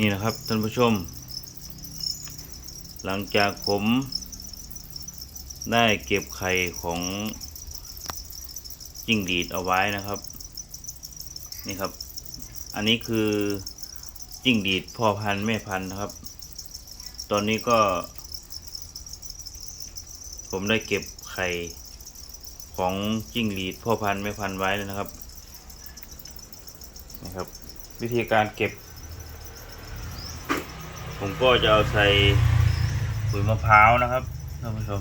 นี่นะครับท่านผู้ชม หลังจากผมได้เก็บไข่ของจิ้งหรีดเอาไว้นะครับ นี่ครับ อันนี้คือจิ้งหรีดพ่อพันธุ์แม่พันธุ์นะครับ ตอนนี้ก็ ผมได้เก็บไข่ของจิ้งหรีดพ่อพันธุ์แม่พันธุ์ไว้แล้วนะครับนะครับ วิธีการเก็บ ผมก็จะเอาใส่ขุยมะพร้าวนะครับท่านผู้ชม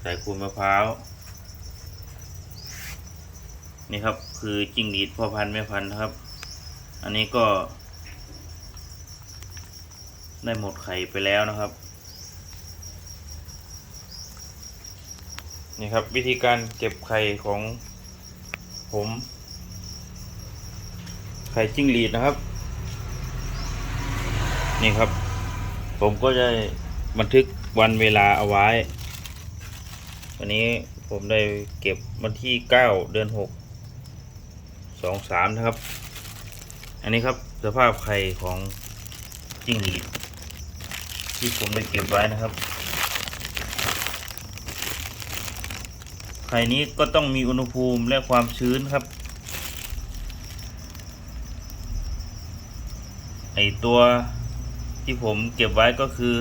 ใส่ขุยมะพร้าวนี่ครับ คือจิ้งหรีดพ่อพันธุ์แม่พันธุ์นะครับ อันนี้ก็ ได้หมดไข่ไปแล้วนะครับ นี่ครับวิธีการเก็บไข่ของผม ไข่จิ้งหรีดนะครับ นี่ครับ ผมก็จะบันทึกวันเวลาเอาไว้ วันนี้ผมได้เก็บวันที่เก้าเดือนหกสองสามนะครับ อันนี้ครับสภาพไข่ของจิ้งหรีดที่ผมได้เก็บไว้นะครับ ไข่นี้ก็ต้องมีอุณหภูมิและความชื้นครับ ไอตัว ที่ผมเก็บไว้ก็คือ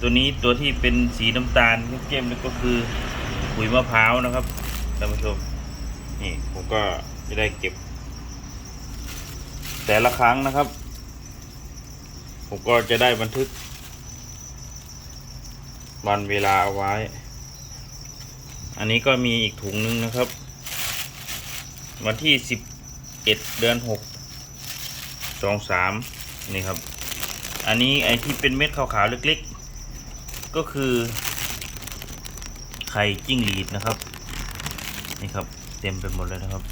ตัวนี้ตัวที่เป็นสีน้ำตาลเข้มๆนี่ก็คือปุ๋ยมะพร้าวนะครับท่านผู้ชมนี่ผมก็จะได้เก็บ แต่ละครั้งนะครับ ผมก็จะได้บันทึก วันเวลาเอาไว้ อันนี้ก็มีอีกถุงนึงนะครับ วันที่สิบเอ็ดเดือนหกสองสามนี่ครับ อันนี้ไอที่เป็นเม็ดขาวๆเล็กๆ ก็คือ ไข่จิ้งหรีดนะครับ นี่ครับ เต็มไปหมดเลยนะครับ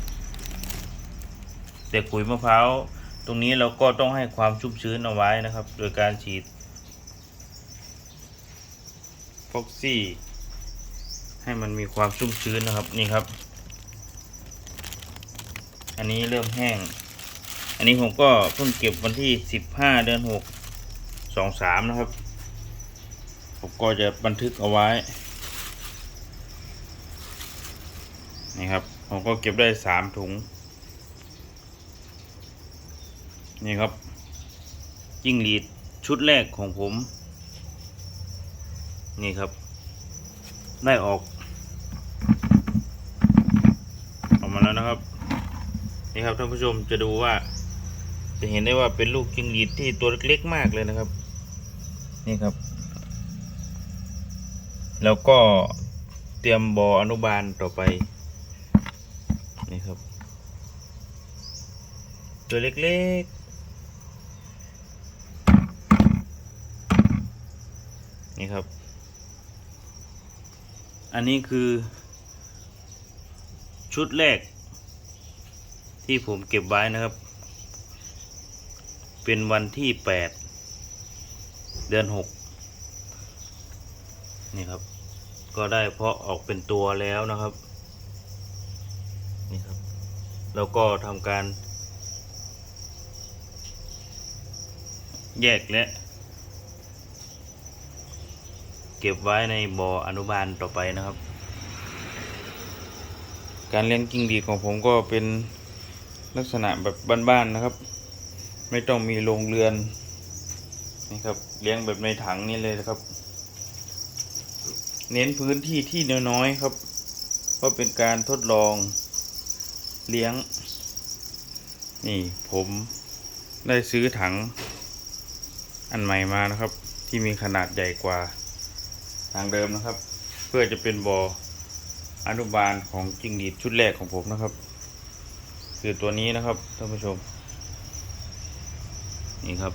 แต่ขุยมะพร้าวตรงนี้เราก็ต้องให้ความชุ่มชื้นเอาไว้นะครับ โดยการฉีดฟอกซี่ให้มันมีความชุ่มชื้นนะครับนี่ครับ อันนี้เริ่มแห้ง อันนี้ผมก็เพิ่งเก็บวันที่สิบห้าเดือนหก สองสามนะครับ ผมก็จะบันทึกเอาไว้ นี่ครับ ผมก็เก็บได้สามถุง นี่ครับ จิ้งหรีดชุดแรกของผม นี่ครับ ได้ออก ออกมาแล้วนะครับ นี่ครับท่านผู้ชมจะดูว่าจะเห็นได้ว่าเป็นลูกจิ้งหรีดที่ตัวเล็กๆมากเลยนะครับ นี่ครับ แล้วก็เตรียมบออนุบาลต่อไป นี่ครับ ตัวเล็กๆ นี่ครับ อันนี้คือ ชุดแรก ที่ผมเก็บไว้นะครับ เป็นวันที่แปด เดือนหกนี่ครับ ก็ได้เพาะออกเป็นตัวแล้วนะครับ นี่ครับ แล้วก็ทำการ แยกและ เก็บไว้ในบ่ออนุบาลต่อไปนะครับ การเลี้ยงกิ้งดีของผมก็เป็นลักษณะแบบบ้านๆนะครับ ไม่ต้องมีโรงเรือน นี่ครับเลี้ยงแบบในถังนี่เลยนะครับ เน้นพื้นที่ที่น้อยๆครับ เพราะเป็นการทดลองเลี้ยง นี่ผมได้ซื้อถัง อันใหม่มานะครับ ที่มีขนาดใหญ่กว่าทางเดิมนะครับ เพื่อจะเป็นบอ่ออนุบาลของจิ้งหรีดชุดแรกของผมนะครับ คือตัวนี้นะครับท่านผู้ชม นี่ครับ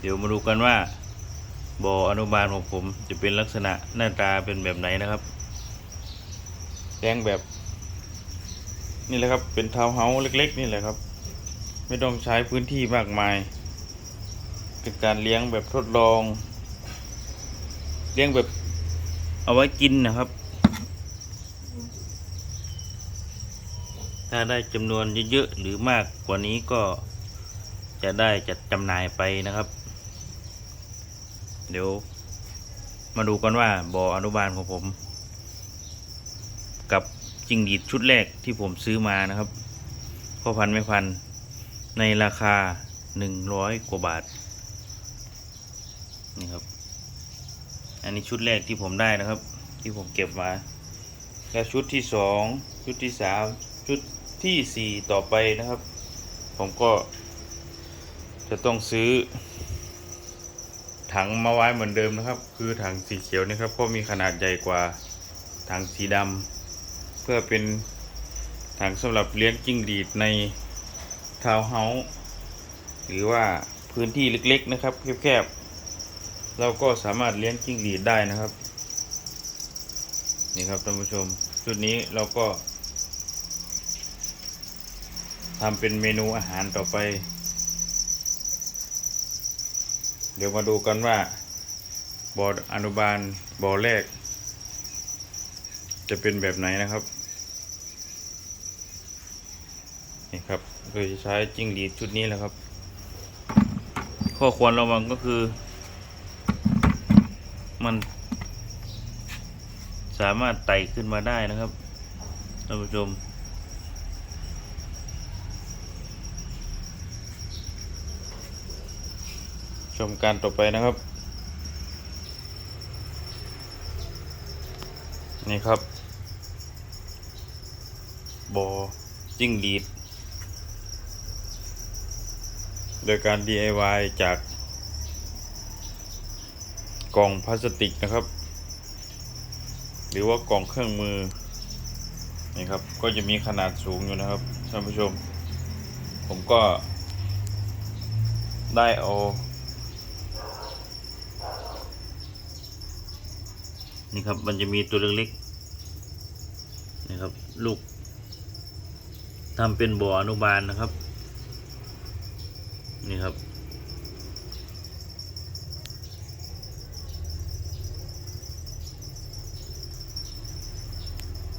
เดี๋ยวมาดูกันว่าบ่ออนุบาลของผมจะเป็นลักษณะหน้าตาเป็นแบบไหนนะครับแจ้งแบบ นี่แหละครับ เป็นทาวน์เฮาส์เล็ก ๆ นี่แหละครับ ไม่ต้องใช้พื้นที่มากมาย เป็นการเลี้ยงแบบทดลอง เลี้ยงแบบเอาไว้กินนะครับ ถ้าได้จำนวนเยอะๆหรือมากกว่านี้ก็จะได้จัดจำหน่ายไปนะครับ เดี๋ยว มาดูกันว่าบ่ออนุบาลของผม กับจิงหรีดชุดแรกที่ผมซื้อมานะครับพ่อพันธุ์ไม่พันธุ์ในราคาหนึ่งร้อยกว่าบาทนี่ครับ อันนี้ชุดแรกที่ผมได้นะครับ ที่ผมเก็บมา แล้วชุดที่สองชุดที่สามชุดที่สี่ต่อไปนะครับ ผมก็จะต้องซื้อ ถังมาไว้เหมือนเดิมนะครับ คือถังสีเขียวนี่ครับเพราะมีขนาดใหญ่กว่าถังสีดำเพื่อเป็นถังสำหรับเลี้ยงจิ้งหรีดในทาวเฮาส์หรือว่าพื้นที่เล็กๆนะครับแคบๆเราก็สามารถเลี้ยงจิ้งหรีดได้นะครับนี่ครับท่านผู้ชมชุดนี้เราก็ทำเป็นเมนูอาหารต่อไป เดี๋ยวมาดูกันว่าบ่ออนุบาลบ่อแรก จะเป็นแบบไหนนะครับ นี่ครับโดยใช้จิ้งหรีดชุดนี้แหละครับ ข้อควรระวังก็คือ มัน สามารถไต่ขึ้นมาได้นะครับท่านผู้ชม ชมการต่อไปนะครับ นี่ครับ บอจิ้งหรีด โดยการ DIY จากกล่องพลาสติกนะครับ หรือว่ากล่องเครื่องมือ นี่ครับ ก็จะมีขนาดสูงอยู่นะครับท่านผู้ชม ผมก็ได้เอา นี่ครับ มันจะมีตัวเล็กๆนะครับ ลูกทำเป็นบ่ออนุบาลนะครับ นี่ครับ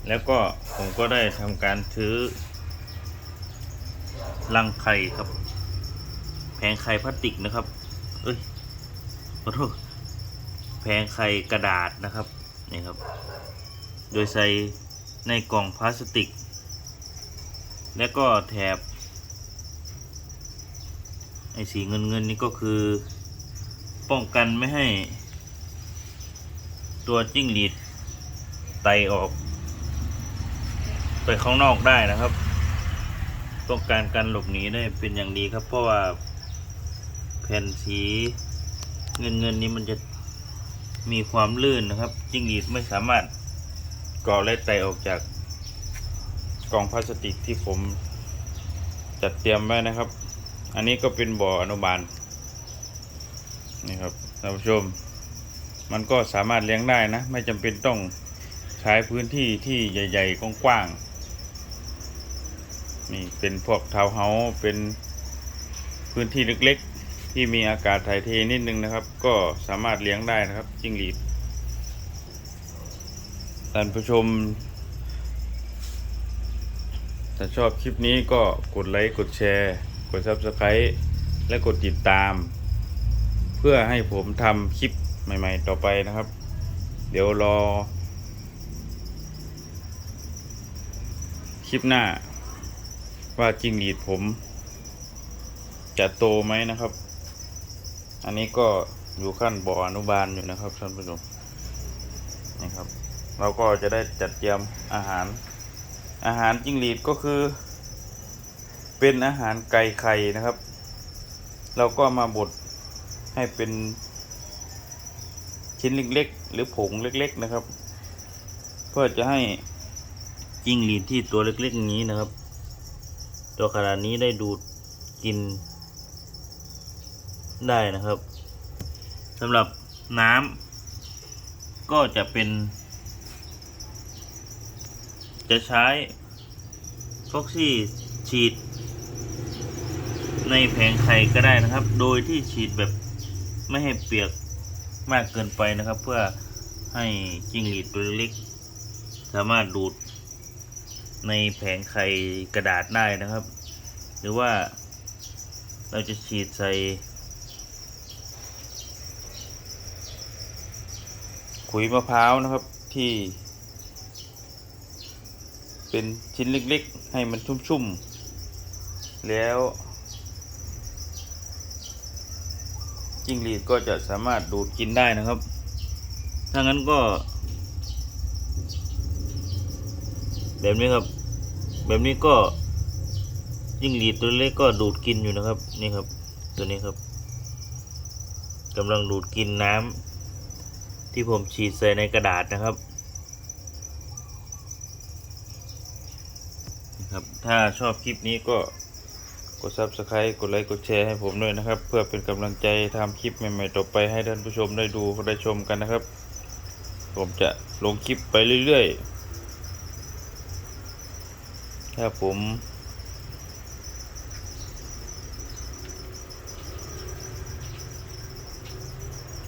แล้วก็ผมก็ได้ทำการซื้อลังไข่ครับ แผงไข่พลาสติกนะครับ เอ้ยขอโทษแผงไข่กระดาษนะครับ นี่ครับ โดยใส่ในกล่องพลาสติก แล้วก็แถบไอ้สีเงินเงินนี่ก็คือป้องกันไม่ให้ ตัวจิ้งหรีดไตออก ไปข้างนอกได้นะครับต้องการการหลบหนีได้เป็นอย่างดีครับ เพราะว่าแผ่นสีเงินเงินนี้มันจะ มีความลื่นนะครับ จิ้งหรีดไม่สามารถก่อและไตออกจากกล่องพลาสติกที่ผมจัดเตรียมไว้นะครับ อันนี้ก็เป็นบ่ออนุบาลนี่ครับท่านผู้ชม มันก็สามารถเลี้ยงได้นะ ไม่จำเป็นต้องใช้พื้นที่ที่ใหญ่ ๆ กว้างๆนี่เป็นพวกทาวเฮาส์เป็นพื้นที่เล็กๆ ที่มีอากาศถ่ายเทนิดนึงนะครับ ก็สามารถเลี้ยงได้นะครับจิ้งหรีดท่านผู้ชมถ้าชอบคลิปนี้ก็กดไลค์กดแชร์ กด Subscribe และกดติดตาม เพื่อให้ผมทำคลิปใหม่ๆต่อไปนะครับ เดี๋ยวรอ คลิปหน้าว่าจริงหรีดผมจะโตไหมนะครับ อันนี้ก็อยู่ขั้นบ่ออนุบาลอยู่นะครับท่านผู้ชมนี่ครับ เราก็จะได้จัดเตรียมอาหาร อาหารจิ้งหรีดก็คือ เป็นอาหารไก่ไข่นะครับ เราก็มาบดให้เป็นชิ้นเล็กๆ หรือผงเล็กๆนะครับ เพื่อจะให้จิ้งหรีดที่ตัวเล็กๆนี้นะครับ ตัวขนาดนี้ได้ดูดกิน ได้นะครับสำหรับน้ำก็จะเป็น จะใช้ฟอกซี่ฉีด ในแผงไข่ก็ได้นะครับ โดยที่ฉีดแบบไม่ให้เปียกมากเกินไปนะครับ เพื่อให้จิ้งหรีดตัวเล็กสามารถดูดในแผงไข่กระดาษได้นะครับ หรือว่าเราจะฉีดใส่ ขุยมะพร้าวนะครับที่ เป็นชิ้นเล็กๆ ให้มันชุ่มๆ แล้วจิ้งหรีดก็จะสามารถดูดกินได้นะครับ ถ้างั้นก็ แบบนี้ครับ แบบนี้ก็จิ้งหรีดตัวเล็กก็ดูดกินอยู่นะครับ นี่ครับ ตัวนี้ครับกำลังดูดกินน้ำ ที่ผมฉีดใส่ในกระดาษนะครับนะครับ ถ้าชอบคลิปนี้ก็กด subscribe กดไลค์กดแชร์ให้ผมด้วยนะครับ เพื่อเป็นกำลังใจทำคลิปใหม่ๆต่อไปให้ท่านผู้ชมได้ดูได้ชมกันนะครับ ผมจะลงคลิปไปเรื่อยๆ ถ้าผม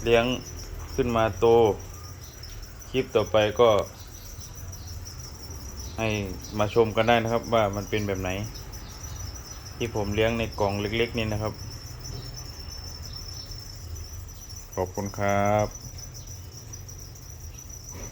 เลี้ยง ขึ้นมาโต คลิปต่อไปก็ ให้มาชมกันได้นะครับว่ามันเป็นแบบไหน ที่ผมเลี้ยงในกล่องเล็ก ๆ นี่นะครับ ขอบคุณครับ